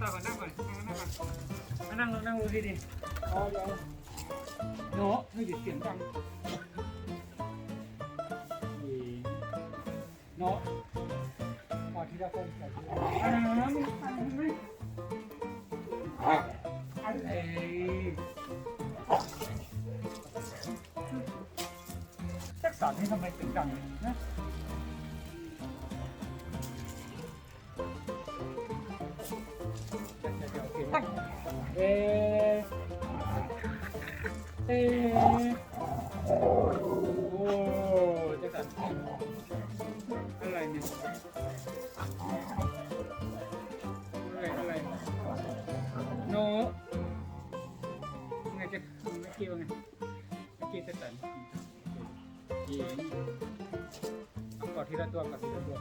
ต่อก่อนนั่งก่อนนั่งก่อนนั่งก่อนนั่งลงนั่งลงดีดีอ๋อเดี๋ยวโน้ตไม่หยุดเสียงดังนี่โน้ตพอทีละคนใส่ทีละคนอ่ามึงฟังไหมอะไรแจ็คสันนี่ทำไมเสียงดัง นะเอเอโอ้จะตัดอะไรเนี่ยอะไรอะไรโนไงจะไม่เกี่ยวไงไม่เกี่ยวจะตัดยิงเอากอดทีละตัวกอดทีละตัว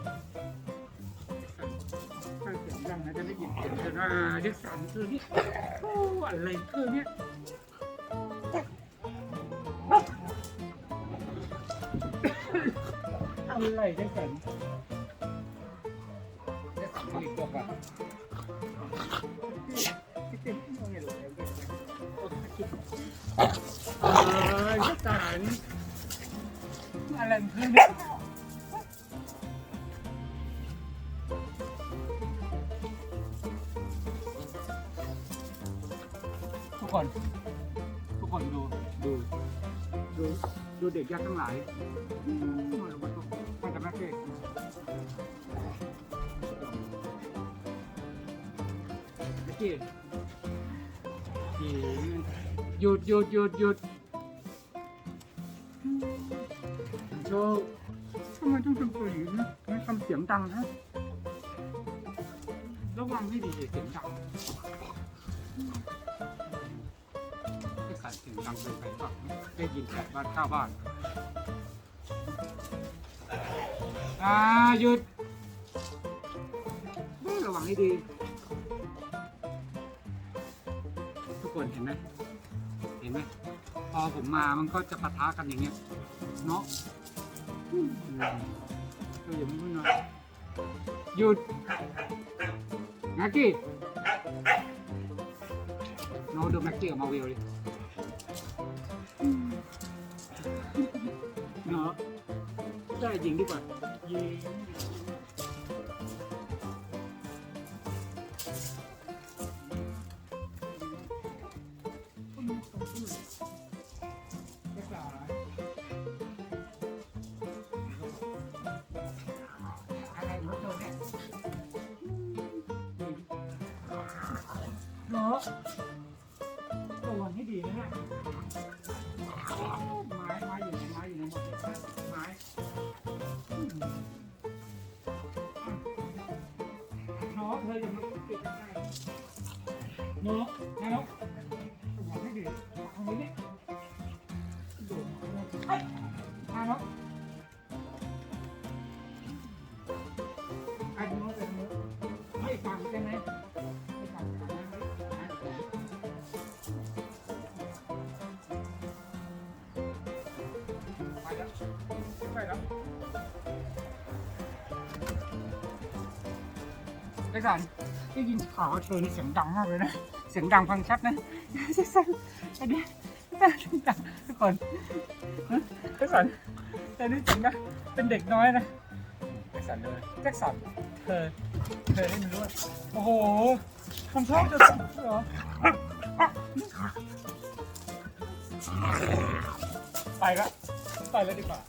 ถ้าเสียงดังนะจะได้ยินเสียงเธอว่าเรีย คือนี่โอ้อะไรคือเนี่ยอะไรได้สันได้สันผลิตตัวก่อนพี่เต็มที่มองเห็นเลยโอ้ยคิดเออได้สันอะไรเพื่อนเนี่ย คนทุกคนดูดูดูดูเด็กยักษ์ทั้งหลายอืมมันก็มันจะไม่เก่งไม่เก่งหยุดหยุดหยุดหยุดโชว์ทำไมต้องทำตัวอย่างนี้นะทำไมทำเสียงดังฮะระวังให้ดีเสียงดัง ไม่ขัดเสียงดังเกินไปหรอกได้ยินแต่บ้านข้าวบ้านอ่าหยุดระวังให้ดี ทุกคนเห็นไหมเห็นไหมพอผมมามันก็จะปะทะกันอย่างเงี้ยเนาะอืมก็อย่าม่นอนหยุดแม็กกี้โนดูแม็กกี้กับมาวิลเลย ได้ยิงดีกว่ายิง เนาะเธอย่ามาปิดได้เนาะแล้อก เอกสารได้ยินข่าวว่าเธอนี่เสียงดังมากเลยนะ เสียงดังฟังชัดนะเอกสารอันนี้เสียงดังทุกคนเอกสารแต่นี่เสียงดังเป็นเด็กน้อยนะเอกสารเลยแจ็คสันเธอเธอได้มันรู้ว่าโอ้โหทำชอบจะสุดเหรอไปละไปแล้วดีกว่า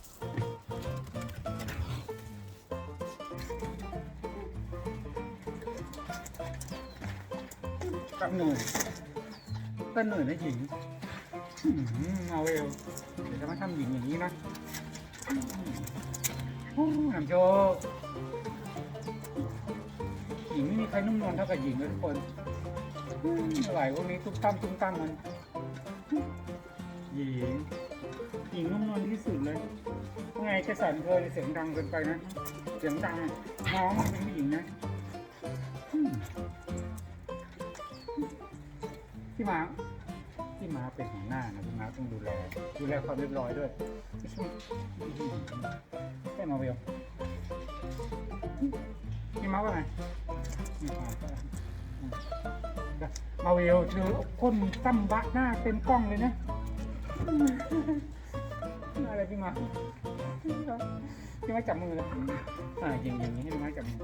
ก็เหนื่ยก็เหนื่ยนะหญิงเอาเร็วเดี๋ยวจะมาทำหญิงอย่างนี้นะอื้อหือน้ำโชว์หญิงไม่มีใครนุ่มนวลเท่ากับหญิงเลยทุกคนอื้อไหวพวกนี้ตุ้มตั้มตุ้มตั้มมันหญิงหญิงนุ่มนวลที่สุดเลยว่าไงจะสั่นเธอเสียงดังเกินไปนะ เสียงดังน้องมันเป็นผู้หญิงนะ พี่มาพี่มาเป็นหัวหน้านะพี่มาต้องดูแล ดูแลความเรียบร้อยด้วยไม่ใช่มาเวลพี่มาว่าไงมาก็มาวิวเธอคนซ้ำบะหน้าเต็มกล้องเลยนะอะไรพี่มาพี่มาจับมือเลยอ่ายิงยิงให้พี่มาจับมือ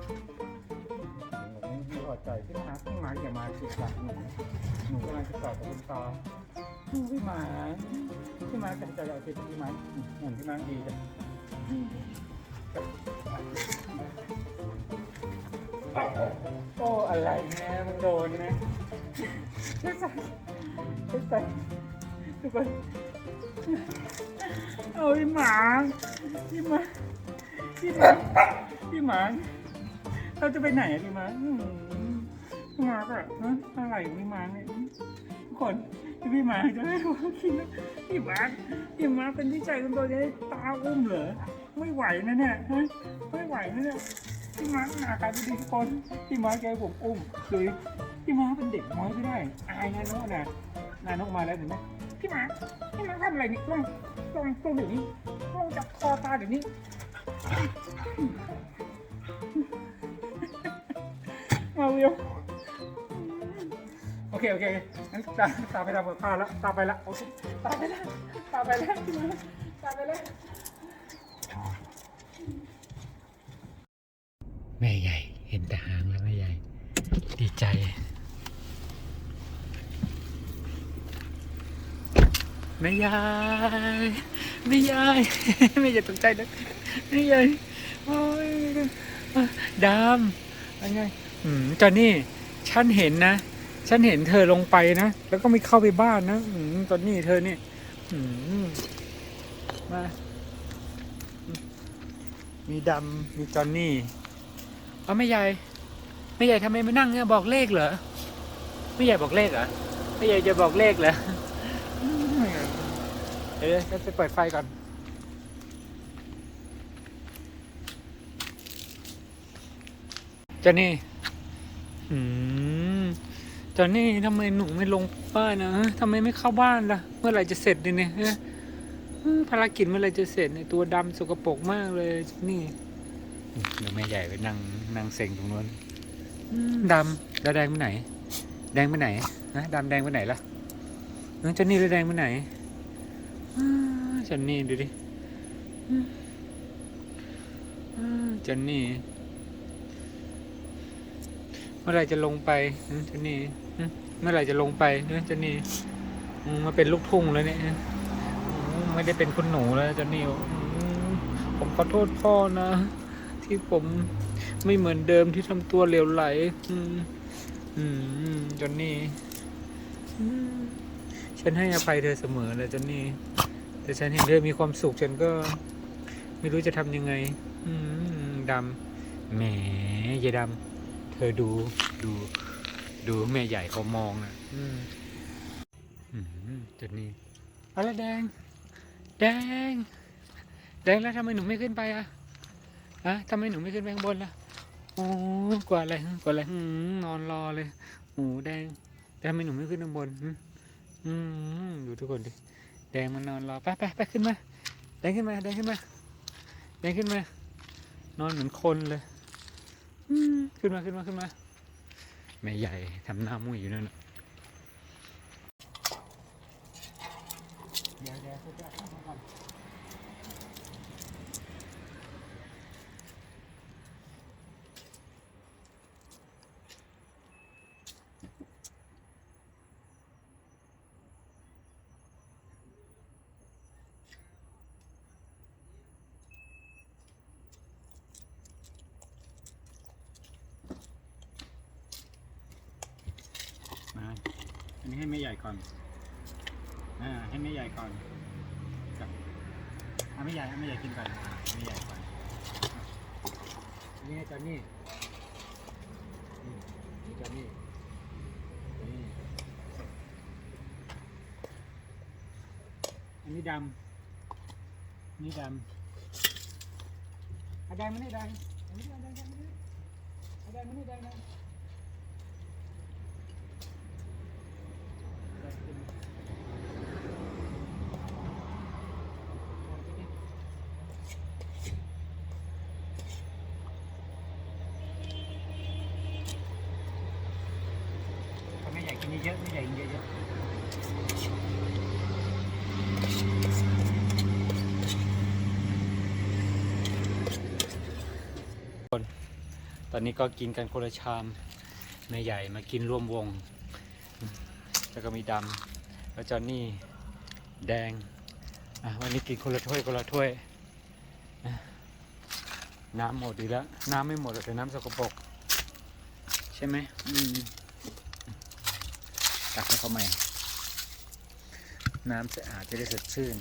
พี่อดใจพี่มาพี่มาอย่ามาติดหลักหนูหนูกำลังจะกอกับคุณตาพี่หมาพี่หมาจับใจเราติดพี่มาหมุนพี่หมาดีจ้ะโอ้อะไรเนี่ยมันโดนนะช่วยใส่ช่วยใส่ทุกคนเอาพี่หมาพี่หมาพี่หมาพี่หมาเราจะไปไหนอะพี่หมา มพี่มาก็ฮะอะไรของพี่มาเนี่ยทุกคนพี่มาจะให้ผมกินนะพี่มาพี่มาเป็นที่ใจคนโตจะให้ตาอุ้มเหรอไม่ไหวนะเนี่ยฮะไม่ไหวนะเนี่ยพี่มาหน้าตาดีทุกคนพี่มาแกให้ผมอุ้มคือพี่มาเป็นเด็กน้อยไม่ได้อายนะน้องนะนานกมาแล้วเห็นไหมพี่มาพี่มาทำอะไรนี่ลองลองลองเดี๋ยวนี้ลองจับคอตาเดี๋ยวนี้มาวิวโอ เคโอเคงั้นตาตาไปทำกับข้าวแล้วตาไปละโอเคตาไปแล้วตาไปแล้วตาไปแล้วแม่ใหญ่ เห็นแต่หางแล้วแม่ใหญ่ ดีใจแม่ยายแม่ยายแม่อย่าตกใจนะแม่ยายโอ้ยดำอะไรไงอืมจอนนี่ ฉันเห็นนะ ฉันเห็นเธอลงไปนะ แล้วก็ไม่เข้าไปบ้านนะอืมจอนนี่เธอนี่อืมมาอืมมีดำมีจอนนี่เอาไม่ใหญ่ ไม่ใหญ่ทำไมมานั่งเนี่ยบอกเลขเหรอ ไม่ใหญ่บอกเลขเหรอ ไม่ใหญ่จะบอกเลขเหรอ เดี๋ยวจะไปเปิดไฟก่อนจอนนี่อืม จอนนี่ทำไมหนูไม่ลงบ้านนะทำไมไม่เข้าบ้านล่ะ เมื่อไหร่จะเสร็จเนี่ยเนี่ยฮะอืมภารกิจเมื่อไหร่จะเสร็จเนี่ยตัวดำสกปรกมากเลยจอนนี่เดี๋ยวแม่ใหญ่ไปนั่งนั่งเซ็งตรงนู้นอืมดำแล้วแดงไปไหน แดงไปไหนนะดำแดงไปไหนล่ะเออจันนี่แล้วแดงไปไหนอ้าจันนี่ดูดิอืมอ้าจันนี่เมื่อไหรจะลงไปเออจันนี่อืม เมื่อไหรจะลงไปเออจันนี่มาเป็นลูกทุ่งแล้วเนี่ยไม่ได้เป็นคุณหนูแล้วจันนี่ผมขอโทษพ่อนะ ที่ผมไม่เหมือนเดิมที่ทำตัวเหลวไหล อืมอืมจนนี่ฉันให้อภัยเธอเสมอเลยจนนี่แต่ฉันเห็นเธอมีความสุขฉันก็ ไม่รู้จะทำยังไง อืมดำแหมยายดำเธอดูดู ดูแม่ใหญ่เขามองอะอืมอืมจอนนี่เอาละแดง แดง แดงแล้วทำไมหนูไม่ขึ้นไปอะอะทำไมหนูไม่ขึ้นไปข้างบนล่ะโอ้กว่าอะไรกว่าอะไรอืมนอนรอเลยหูแดงแต่ทำไมหนูไม่ขึ้นข้างบนอืมอืมดูทุกคนดิแดงมันนอนรอไปไปไปขึ้นมาแดงขึ้นมาแดงขึ้นมาแดงขึ้นมานอนเหมือนคนเลยอืมขึ้นมาขึ้นมาขึ้นมา แม่ใหญ่ทำหน้ามุ้ยอยู่นั่นเดี๋ยวเดี๋ยวจะเข้ามาก่อน ให้แม่ใหญ่ก่อน อ่า ให้แม่ใหญ่ก่อนกับเอาแม่ใหญ่เอาแม่ใหญ่กินก่อนอ่าแม่ใหญ่ก่อนนี่จอนนี่นี่จอนนี่นี่อันนี้ดำนี่ดำอะแดงมันนี่แดงอันนี้แดงแดงแดงแดงอะแดงมันนี่ดงแดงแดงกิน อ เยอะไม่ใหญ่เยอะเยอะ ตอ นนี้ก็กินกันคนละชามแม่ใหญ่มากินร่วมวง แล้วก็มีดำแล้วจอนนี่แดงอะวันนี้กินคนละถ้วยคนละถ้วยอะน้ำหมดดีแล้ว น้ำไม่หมดหรอกแต่น้ำสกปรกใช่ไหมอืมตักให้เขาใหม่ น้ำสะอาดจะได้สดชื่น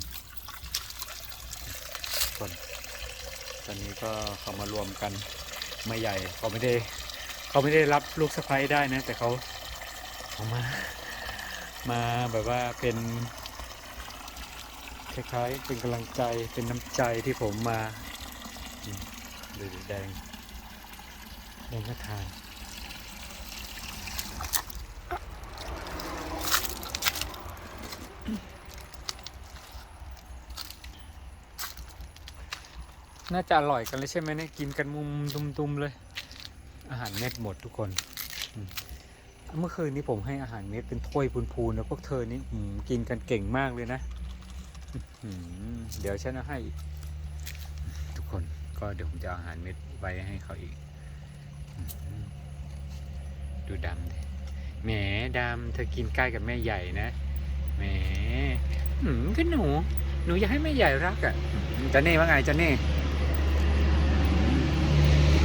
คนตอนนี้ก็เขามารวมกัน ไม่ใหญ่ เขาไม่ได้ เขาไม่ได้รับลูกสะใภ้ได้นะ แต่เขาเขามา มาแบบว่าเป็นคล้ายๆเป็นกำลังใจเป็นน้ำใจที่ผมมาอืมดูดิแดงแดงก็ทาน น่าจะอร่อยกันเลยใช่ไหมเนี่ยกินกันมุมตุมๆเลย อาหารเม็ดหมดทุกคนเมื่อคืนนี้ผมให้อาหารเม็ดเป็นถ้วยพูนๆแล้วพวกเธอนี่อืกินกันเก่งมากเลยนะเดี๋ยวฉันจะให้ ทุกคนก็เดี๋ยวผมจะเอาอาหารเม็ดไว้ให้เขาอีก ดูดำดิแหมดำเธอกินใกล้กับแม่ใหญ่นะแหมอืมก็หนู หนูอยากให้แม่ใหญ่รักอะ่ะจันนี่ว่าไงจันนี่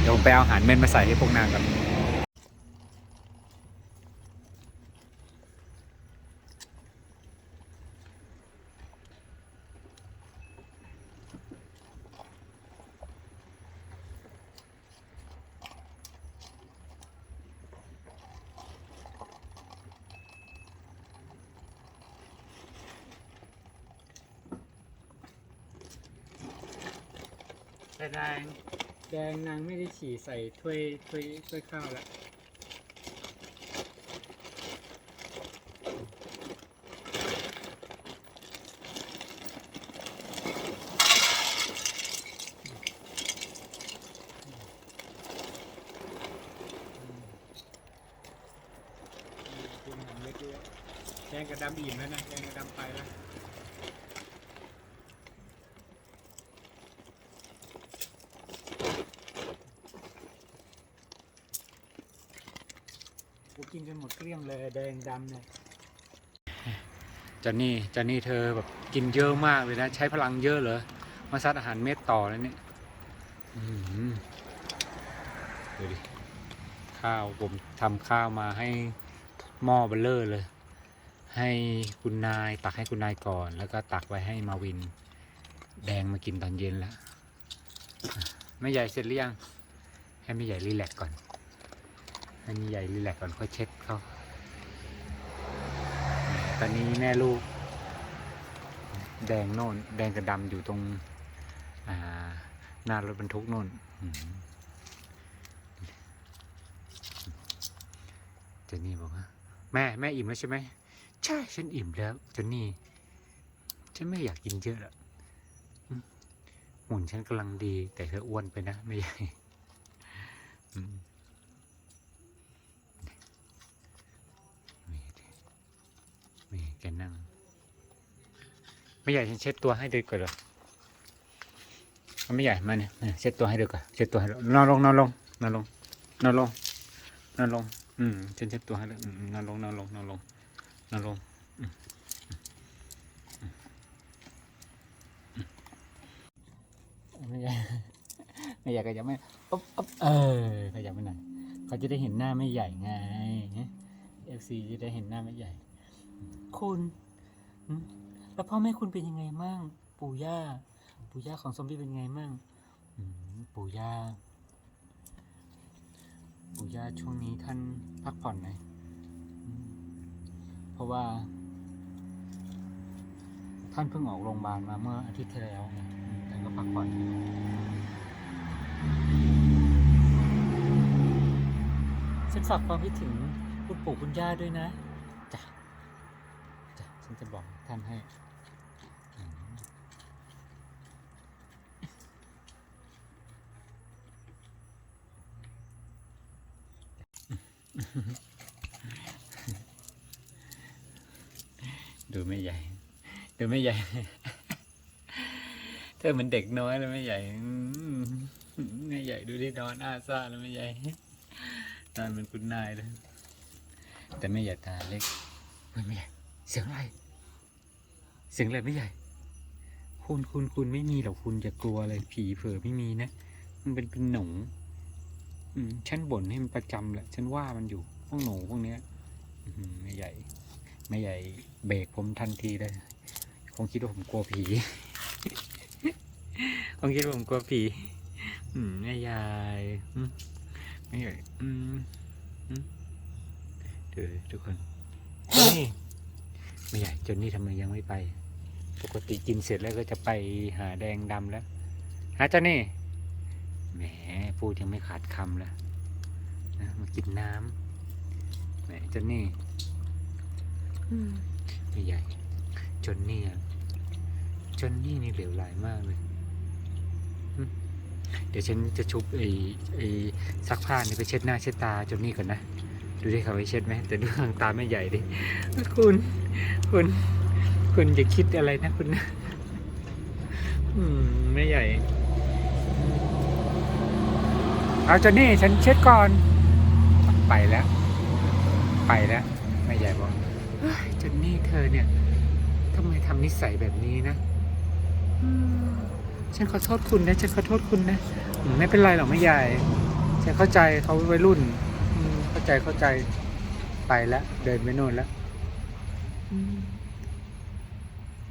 เดี๋ยวผมไปเอาอาหารเม็ดมาใส่ให้พวกนางก่อนแต่แดง แดงนางไม่ได้ฉี่ใส่ถ้วยถ้วยถ้วยข้าวละแดงกับดำอิ่มแล้วนะแดงกับดำไปแล้ว กูกินกันหมด เกลี้ยงเลยแดงดำเนี่ยจอนนี่จอนนี่เธอแบบกินเยอะมากเลยนะ ใช้พลังเยอะเลยมาซัดอาหารเม็ดต่อแล้วเนี่ยดูดิข้าวผมทำข้าวมาให้หม้อเบลเลอร์เลย ให้คุณนายตักให้คุณนายก่อน แล้วก็ตักไว้ให้มาวิน แดงมากินตอนเย็นแล้วไม่ใหญ่เสร็จหรือยัง ให้ไม่ใหญ่รีแลกซ์ก่อน ให้มีใหญ่รีแลกก่อนค่อยเช็ดเขาตอนนี้แม่ลูก แดงโน่น แดงกับดำอยู่ตรงหน้ารถบรรทุกโน่นเจนนี่บอกว่าแม่แม่อิ่มแล้วใช่ไหมใช่ฉันอิ่มแล้วเจนนี่ฉันไม่อยากกินเยอะละอืมหุ่นฉันกำลังดี แต่เธออ้วนไปนะ ไม่ใหญ่ นั่ง ไม่ใหญ่ฉันเช็ดตัวให้ดูก่อนเหรอไม่ใหญ่มาเนี่ยเนี่ยเช็ดตัวให้ดูก่อนเช็ดตัวให้นอนลงนอนลงนอนลงนอนลงนอนลง อืมฉันเช็ดตัวให้ดูอืมนอนลงนอนลงนอนลงนอนลงไม่ใหญ่ไม่ใหญ่ก็ยังไม่อ๊บอ๊บเออขยับไปหน่อยเขาจะได้เห็นหน้าไม่ใหญ่ไงเอฟซีจะได้เห็นหน้าไม่ใหญ่ คุณ แล้วพ่อแม่คุณเป็นยังไงมั่ง ปู่ย่า ปู่ย่าของซอมบี้เป็นยังไงมั่งปู่ย่า ปู่ย่าช่วงนี้ท่านพักผ่อนไหมอืมเพราะว่า ท่านเพิ่งออกโรงพยาบาลมาเมื่ออาทิตย์ที่แล้วท่านก็พักผ่อนฉันฝากความคิดถึงคุณปู่คุณย่าด้วยนะ ฉันจะบอกท่านให้ดูไม่ใหญ่ ดูไม่ใหญ่ เธอเหมือนเด็กน้อยเลยไม่ใหญ่ ไม่ใหญ่ดูที่นอนอาซาแล้วไม่ใหญ่นอนเหมือนคุณนายเลยแต่ไม่ใหญ่ตาเล็กไม่ใหญ่เสียงอะไร เสียงอะไรไม่ใหญ่ คุณคุณคุณไม่มีหรอกคุณจะกลัวอะไรผีเผอไม่มีนะ มันเป็นเป็นหนูอืมฉันบ่นให้มันประจำแหละฉันว่ามันอยู่พวกหนูพวกเนี้ยอืมไม่ใหญ่ ไม่ใหญ่ เบรกผมทันทีเลยคงคิดว่าผมกลัวผีคงคิดว่าผมกลัวผีอืมไม่ใหญ่ไม่ใหญ่อืมอืมเดี๋ยวทุกคน ไม่ใหญ่จนนี่ทำไมยังไม่ไป ปกติกินเสร็จแล้วก็จะไปหาแดงดำแล้วฮะเจ้านี่แหมพูดยังไม่ขาดคำแล้วนะมากินน้ำแหมเจ้านี่ไม่ใหญ่ จนนี่อะจนนี่นี่เหลวไหลมากเลยเดี๋ยวฉันจะชุบไอ้ไอ้ซักผ้านี่ไปเช็ดหน้าเช็ดตาจนนี่ก่อนนะ ดูได้เขาไปเช็ดไหมแต่ดูทางตาไม่ใหญ่ดิคุณคุณคุณจะคิดอะไรนะคุณนะอืมไม่ใหญ่ เอาจนนี่ฉันเช็ดก่อน ไปแล้ว ไปแล้ว ไม่ใหญ่บอกเฮ้ยเจนนี่เธอเนี่ยทำไมทำนิสัยแบบนี้นะอืมฉันขอโทษคุณนะ ฉันขอโทษคุณนะอืมไม่เป็นไรหรอกไม่ใหญ่ ฉันเข้าใจเขาวัยรุ่นอืมเข้าใจเข้าใจไปแล้วเดินไปโน่นแล้วอืม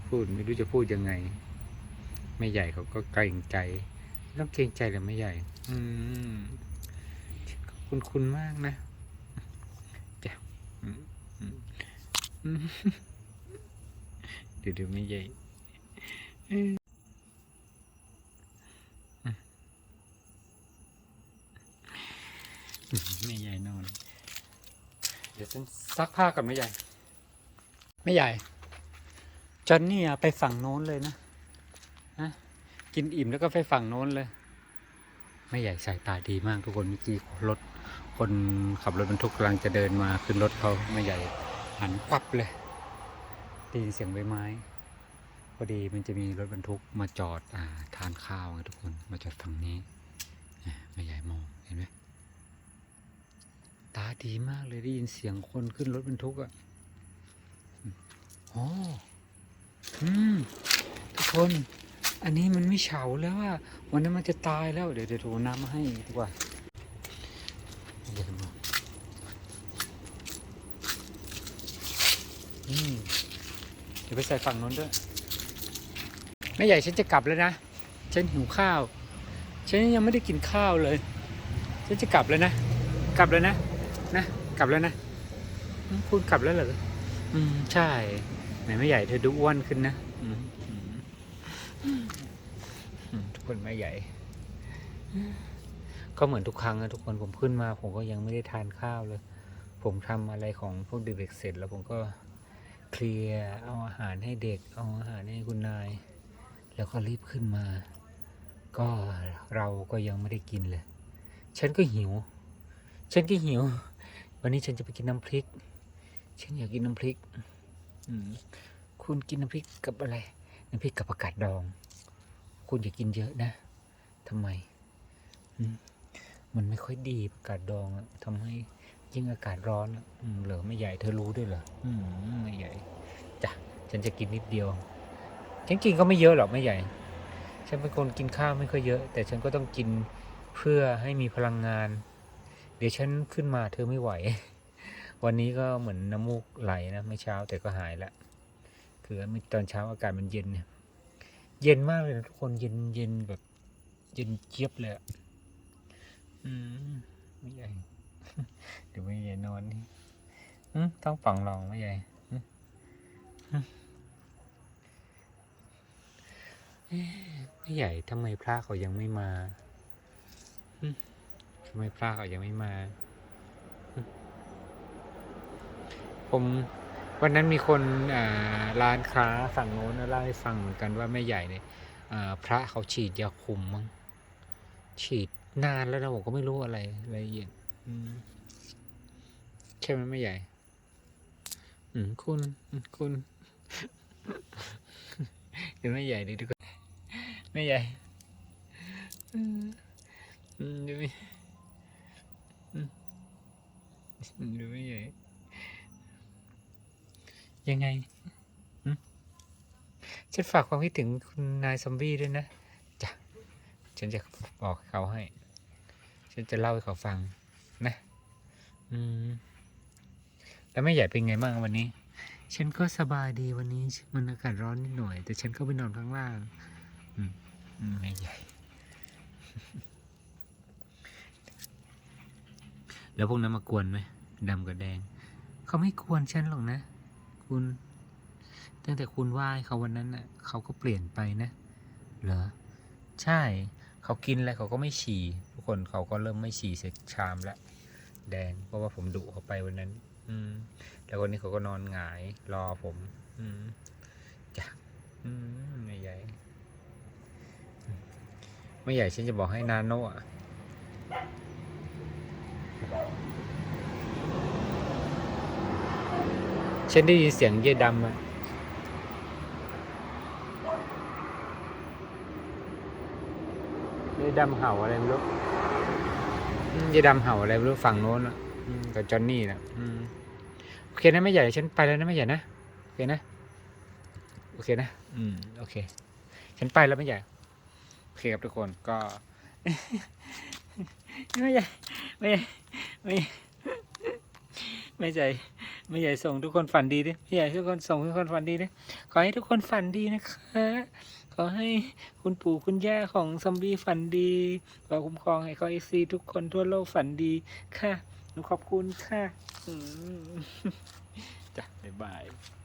พูดไม่รู้จะพูดยังไง ไม่ใหญ่เขาก็เกรงใจต้องเกรงใจหรือไม่ใหญ่ อืมขอบคุณคุณมากนะจ้ะอืมอืมอืมเดี๋ยวเดี๋ยวไม่ใหญ่เอออืมไม่ใหญ่นอน เดี๋ยวฉันซักผ้าก่อนไม่ใหญ่ ไม่ใหญ่จอนนี่อะไปฝั่งโน้นเลยนะฮะกินอิ่มแล้วก็ไปฝั่งโน้นเลย ไม่ใหญ่สายตาดีมากทุกคนเมื่อกี้รถคนขับรถบรรทุกกำลังจะเดินมาขึ้นรถเขาไม่ใหญ่หันควับเลยได้ยินเสียงใบไม้พอดีมันจะมีรถบรรทุกมาจอดอาทานข้าวไงทุกคนมาจอดฝั่งนี้ไม่ใหญ่มองเห็นไหม ตาดีมากเลยได้ยินเสียงคนขึ้นรถบรรทุกอะอืมอ๋ออืมทุกคน อันนี้มันไม่เฉาแล้วอะวันนั้นมันจะตายแล้ว เดี๋ยวเดี๋ยวโทรน้ำมาให้ดีกว่าเดี๋ยวมาอืมเดี๋ยวไปใส่ฝั่งนู้นด้วยแม่ใหญ่ฉันจะกลับแล้วนะ ฉันหิวข้าว ฉันยังไม่ได้กินข้าวเลย ฉันจะกลับแล้วนะ กลับแล้วนะ นะกลับแล้วนะอืมคุณกลับแล้วเหรออืมใช่แม่แม่ใหญ่เธอดูอ้วนขึ้นนะอืมอืมอืมทุกคนแม่ใหญ่ ก็เหมือนทุกครั้งนะทุกคนผมขึ้นมา ผมก็ยังไม่ได้ทานข้าวเลย ผมทำอะไรของพวกเด็กๆเสร็จ แล้วผมก็เคลียร์เอาอาหารให้เด็ก เอาอาหารให้คุณนาย แล้วก็รีบขึ้นมา ก็เราก็ยังไม่ได้กินเลย ฉันก็หิว ฉันก็หิว วันนี้ฉันจะไปกินน้ำพริก ฉันอยากกินน้ำพริกคุณกินน้ำพริกกับอะไร น้ำพริกกับผักกาดดอง คุณอย่ากินเยอะนะทำไม มันไม่ค่อยดีผักกาดดองอะทำให้ยิ่งอากาศร้อนอืมเหลือไม่ใหญ่เธอรู้ด้วยเหรออืมไม่ใหญ่จ้ะฉันจะกินนิดเดียวฉันกินก็ไม่เยอะหรอกไม่ใหญ่ ฉันเป็นคนกินข้าวไม่ค่อยเยอะ แต่ฉันก็ต้องกินเพื่อให้มีพลังงาน เดี๋ยวฉันขึ้นมาเธอไม่ไหว วันนี้ก็เหมือนน้ำมูกไหลนะไม่เช้าแต่ก็หายละคือตอนเช้าอากาศมันเย็นเนี่ยเย็นมากเลยนะทุกคนเย็นเย็นแบบ เย็นเจี๊ยบเลยอะอืมไม่ใหญ่เดี๋ยวไม่ใหญ่นอนนี่ต้องฝังรองไม่ใหญ่อ๊ะไม่ใหญ่ทำไมพระเขายังไม่มา ทำไมพระเขายังไม่มา ผมวันนั้นมีคนร้านค้าฝั่งโน้นเล่าให้ฟังเหมือนกันว่าแม่ใหญ่เนี่ยพระเขาฉีดยาคุมมั้งฉีดนานแล้วนะผมก็ไม่รู้อะไรรายละเอียดใช่ไหมไม่ใหญ่ อืมคุณคุณดูแม่ใหญ่ดิทุกคนแม่ใหญ่ อืมอืมดูแม่อืม ดูแม่ใหญ่ยังไงหึฉันฝากความคิดถึงคุณนายซอมบี้ด้วยนะจ้ะฉันจะบอกเขาให้ ฉันจะเล่าให้เขาฟังนะ อืม แล้วแม่ใหญ่เป็นไงบ้างวันนี้ ฉันก็สบายดีวันนี้ มันอากาศร้อนนิดหน่อย แต่ฉันก็ไปนอนข้างล่าง อืมอืมแม่ใหญ่ แล้วพวกนั้นมากวนไหม ดำกับแดง เขาไม่กวนฉันหรอกนะ คุณ ตั้งแต่คุณไหว้เขาวันนั้นน่ะ เขาก็เปลี่ยนไปนะ เหรอ ใช่ เขากินแล้วเขาก็ไม่ฉี่ ทุกคนเขาก็เริ่มไม่ฉี่เสร็จชามล้วแดง เพราะว่าผมดุเขาไปวันนั้น อืม แล้ววันนี้เขาก็นอนหงายรอผม อืมจ้ะอืมไม่ใหญ่ ไม่ใหญ่ฉันจะบอกให้นาโนะอะ ฉันได้ยินเสียงเย่ดำอะเย่ดำเห่าอะไรไม่รู้อืมเย่ดำเห่าอะไรไม่รู้ฝั่งโน้นอะอืมกับจอนนี่นะอืมโอเคนะไม่ใหญ่ฉันไปแล้วนะไม่ใหญ่นะโอเคนะโอเคนะอืมโอเค ฉันไปแล้วไม่ใหญ่โอเคครับทุกคนก็ ไม่ใหญ่ไม่ใหญ่ไม่ ไม่ใหญ่ไม่ใหญ่ส่งทุกคนฝันดีดิไม่ใหญ่ทุกคนส่งทุกคนฝันดีดิขอให้ทุกคนฝันดีนะคะขอให้คุณปู่คุณย่าของซอมบี้ฝันดีขอคุ้มครองให้คอเอซีทุกคนทั่วโลกฝันดีค่ะหนูขอบคุณค่ะจ้ะบ๊ายบาย